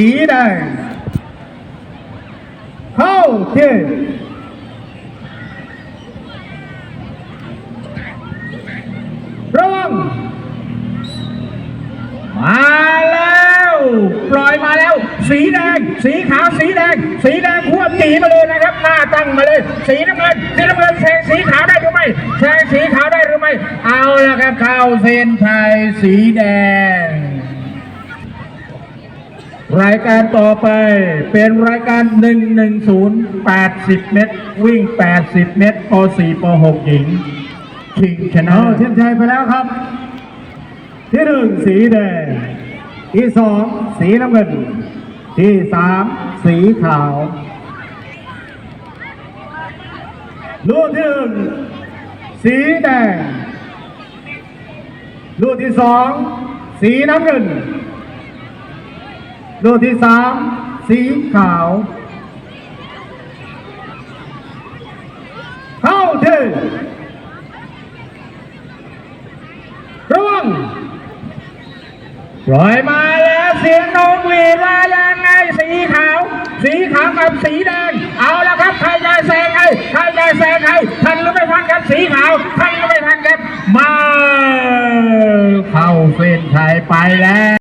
สีแดงเข้าที่ระวัง มาแล้ว ปล่อยมาแล้ว สีแดง สีขาว สีแดง สีแดงควบจีมาเลยนะครับ หน้าตั้งมาเลย สีน้ำเงิน สีน้ำเงินแซงสีขาวได้หรือไม่แซงสีขาวได้หรือไม่ เอาละครับเข้าเส้นชัยสีแดง รายการต่อไปเป็นรายการ 110 80 เมตร วิ่ง 80 เมตรป .4 ป .6 หญิงชิงชนะเอาเทียนชัยไปแล้วครับ ที่หนึ่งสีแดง ที่สองสีน้ำเงิน ที่สามสีขาวลูกที่หนึ่งสีแดงลูกที่สองสีน้ำเงิน ลูกที่สามสีขาว เข้าที่ระวังปล่อยมาแล้วเสียงนกหวีดว่ายังไงสีขาว สีขาวกับสีแดง เอาละครับใครจะแซงใครใครจะแซงใครทันหรือไม่ทันครับสีขาวทันหรือไม่ทันครับมาเข้าเส้นชัยไปแล้ว